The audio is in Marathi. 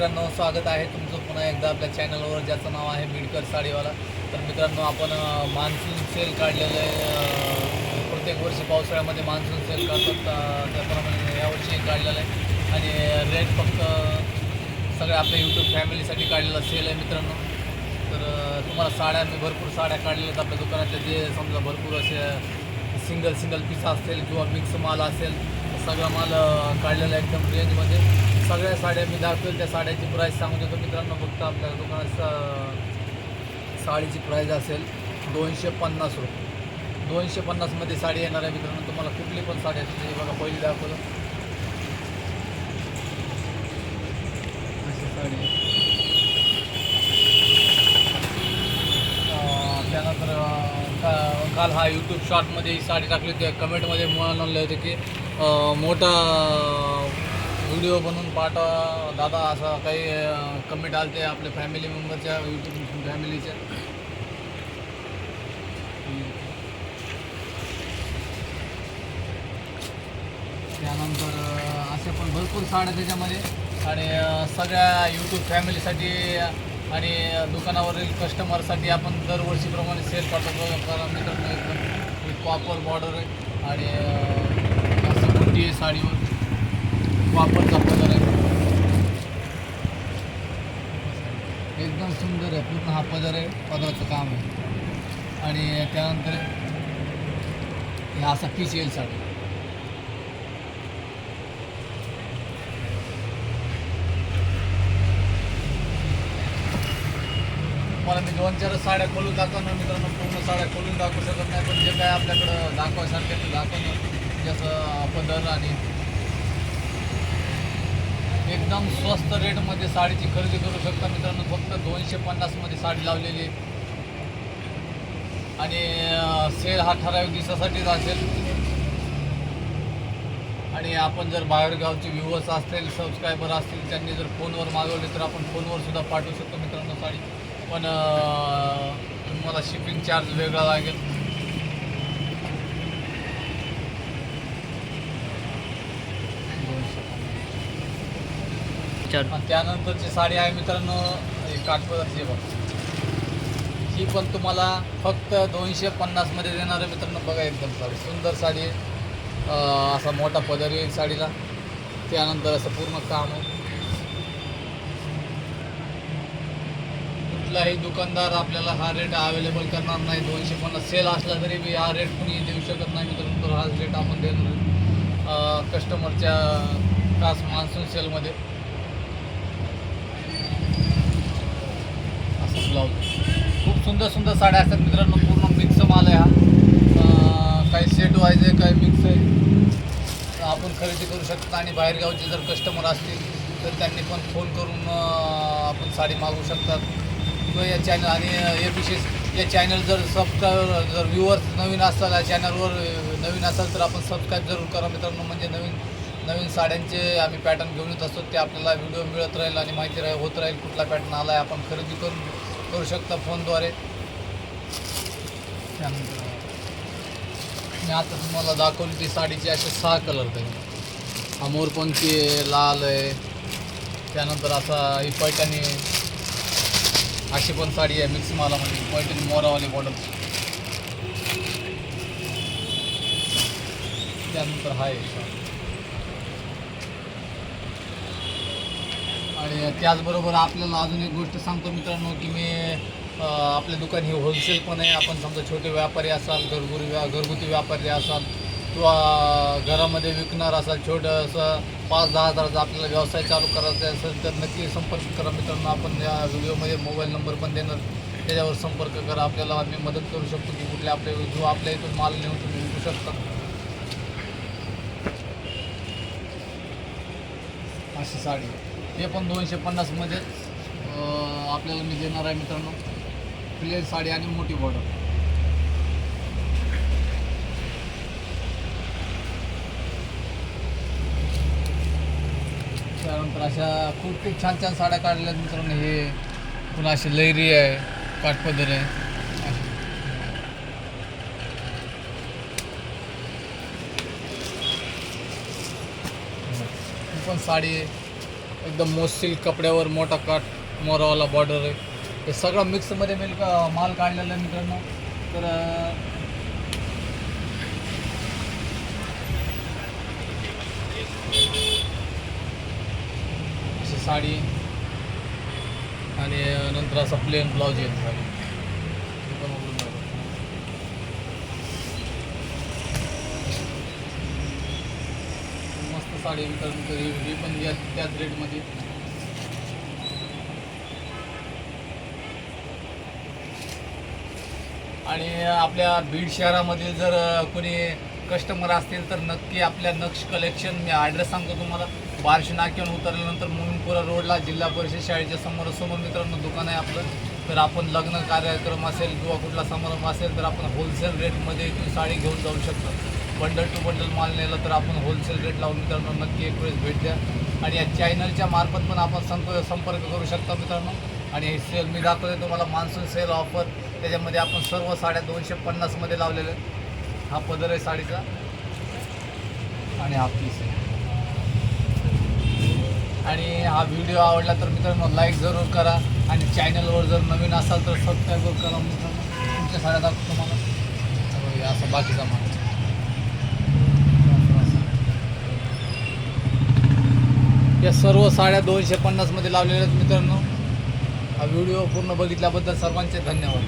मित्रांनो स्वागत आहे तुमचं पुन्हा एकदा आपल्या चॅनलवर ज्याचं नाव आहे मिडकर साडीवाला. तर मित्रांनो आपण मान्सून सेल काढलेलं आहे. प्रत्येक वर्षी पावसाळ्यामध्ये मान्सून सेल काढतात. त्याप्रमाणे यावर्षी काढलेलं आहे. आणि रेट फक्त सगळ्या आपल्या यूट्यूब फॅमिलीसाठी काढलेला सेल आहे मित्रांनो. तर तुम्हाला साड्या मी भरपूर साड्या काढलेल्या आहेत आपल्या दुकानातल्या. जे समजा भरपूर असे सिंगल सिंगल पीस असेल किंवा मिक्स माल असेल सगळा माल काढलेला आहे एकदम रेंजमध्ये सगळ्या साड्या मी दाखवेल त्या साड्याची प्राईस सांगू देतो मित्रांनो. फक्त आपल्या दुकानात सा- साडीची प्राईस असेल दोनशे पन्नास रुपये. दोनशे पन्नासमध्ये साडी येणार आहे मित्रांनो. तुम्हाला कुठली पण साडी असेल हे बघा पहिली दाखवलं अशी साडी त्यानंतर का- काल हा यूट्यूब शॉर्टमध्ये ही साडी टाकली होती. कमेंटमध्ये मला म्हणलं होतं की मोठा व्हिडिओ बनवून पाठवा. दादा असा काही कमेंट आले आपल्या फॅमिली मेंबरच्या यूट्यूब फॅमिलीच्या त्यानंतर असे पण भरपूर साड्या त्याच्यामध्ये. आणि सगळ्या यूट्यूब फॅमिलीसाठी आणि दुकानावरील कस्टमरसाठी आपण दरवर्षीप्रमाणे सेल पाठवतो. कारण कॉपर बॉर्डर आहे. आणि असं बुट्टी साडीवर वापर कलर आहे एकदम सुंदर आहे पूर्ण हा पदर आहे पदराचं काम आहे. आणि त्यानंतर हे असा पीस येईल साडी. मला मी दोन चार साड्या खोलून दाखवणार मित्रांनो पूर्ण साड्या खोलून दाखवू शकत नाही पण जे काय आपल्याकडं दाखवायसारखे ते दाखवणं जसं पदर आणि एकदम स्वस्त रेटमध्ये साडीची खरेदी करू शकता मित्रांनो. फक्त दोनशे पन्नासमध्ये साडी लावलेली आणि सेल हा ठराविक दिवसासाठीच असेल. आणि आपण जर बाहेरगावचे व्ह्युअर्स असतील सबस्क्रायबर असतील त्यांनी जर फोनवर मागवले तर आपण फोनवर सुद्धा पाठवू शकतो मित्रांनो साडी. पण तुम्हाला शिपिंग चार्ज वेगळा लागेल. आणि त्यानंतरची साडी आहे मित्रांनो हे काठपदरची बघ. ही पण तुम्हाला फक्त दोनशे पन्नासमध्ये देणार आहे मित्रांनो बघा एकदम साडी. सुंदर साडी आहे असा मोठा पदर येईल साडीला. त्यानंतर असं पूर्ण काम आहे. कुठलाही दुकानदार आपल्याला हा रेट अवेलेबल करणार नाही. दोनशे पन्नास सेल असला तरी बी हा रेट कुणी देऊ शकत नाही मित्रांनो तर हाच रेट आपण देणार कस्टमरच्या खास मान्सून सेलमध्ये ब्लाऊज खूप सुंदर सुंदर साड्या असतात मित्रांनो पूर्ण मिक्स माल आहे हा. काही सेट व्हायचं आहे काही मिक्स आहे. आपण खरेदी करू शकतो आणि बाहेरगावचे जर कस्टमर असतील तर त्यांनी पण फोन करून आपण साडी मागवू शकतात. किंवा या चॅनल आणि हे विशेष या चॅनल जर सबस्क्राईब जर व्ह्यूअर्स नवीन असाल या चॅनलवर नवीन असाल तर आपण सबस्क्राईब जरूर करा मित्रांनो. म्हणजे नवीन नवीन साड्यांचे आम्ही पॅटर्न घेऊन येत असतो. ते आपल्याला व्हिडिओ मिळत राहील आणि माहिती राहील होत राहील कुठला पॅटर्न आला आहे आपण खरेदी करून करू शकता फोनद्वारे. त्यानंतर मी आता तुम्हाला दाखवली ती साडीचे असे सहा कलर त्याचे हा मोरपंखी आहे लाल आहे. त्यानंतर असा ही पैठणी आहे. अशी पण साडी आहे मिक्स मालामध्ये म्हणजे पैठणी मोरावाली बॉर्डर त्यानंतर हा आहे आणि त्याचबरोबर आपल्याला अजून एक गोष्ट सांगतो मित्रांनो की मी आपले दुकान हे होलसेल पण आहे. आपण समजा छोटे व्यापारी असाल घरगुरी व्या घरगुती व्यापारी असाल किंवा घरामध्ये विकणार असाल छोटं असं पाच दहा हजाराचा आपल्याला व्यवसाय चालू करायचा असेल तर नक्की संपर्क करा मित्रांनो. आपण या व्हिडिओमध्ये मोबाईल नंबर पण देणार. त्याच्यावर संपर्क करा. आपल्याला आम्ही मदत करू शकतो की कुठल्या आपल्या जो आपल्या इथून माल नेऊन तुम्ही विकू शकता. अशी साडी. हे पण दोनशे पन्नासमध्ये आपल्याला मी देणार आहे मित्रांनो. प्लेन साडी आणि मोठी बॉर्डर त्यानंतर अशा खूप खूप छान छान साड्या काढल्या मित्रांनो. हे पुन्हा अशी लैरी आहे काठपदर आहे. पण साडी आहे. एकदम मोस्टिल कपड्यावर मोठा काट मोरावाला बॉर्डर आहे. हे सगळं मिक्समध्ये मिल्क माल काढलेला आहे मित्रांनो. तर अशी साडी आणि नंतर असा प्लेन ब्लाऊज येतो साडी हे पण उघडून दाखवतो. मस्त साडी पण या त्याच रेटमध्ये आणि आपल्या बीड शहरामध्ये जर कोणी कस्टमर असतील तर नक्की आपल्या नक्ष कलेक्शन मी ॲड्रेस सांगतो तुम्हाला. बार्शी नाक्यावर उतरल्यानंतर मोमीनपुरा रोडला जिल्हा परिषद शाळेच्या समोर समोर मित्रांनो दुकान आहे आपलं. तर आपण लग्न कार्यक्रम असेल किंवा कुठला समारंभ असेल तर आपण होलसेल रेटमध्ये ती साडी घेऊन जाऊ शकतो. बंडल टू बंडल माल नेला तर आपण होलसेल रेट लावून मित्रांनो नक्की एक वेळेस भेट द्या. आणि या चॅनलच्या मार्फत पण आपण संप संपर्क करू शकता मित्रांनो. आणि हे सेल मी दाखवले तुम्हाला मान्सून सेल ऑफर त्याच्यामध्ये आपण सर्व साड्या दोनशे पन्नासमध्ये लावलेले हा पदर आहे साडीचा. आणि हा पीस आहे. आणि हा व्हिडिओ आवडला तर मित्रांनो लाईक जरूर करा. आणि चॅनलवर जर नवीन असाल तर सबस्क्राईब करा मित्रांनो. तुमच्या साड्या दाखवतो तुम्हाला. असं बाकीचा माल. या सर्व साड्या दोनशे पन्नासमध्ये लावलेल्या आहेत मित्रांनो. हा व्हिडिओ पूर्ण बघितल्याबद्दल सर्वांचे धन्यवाद.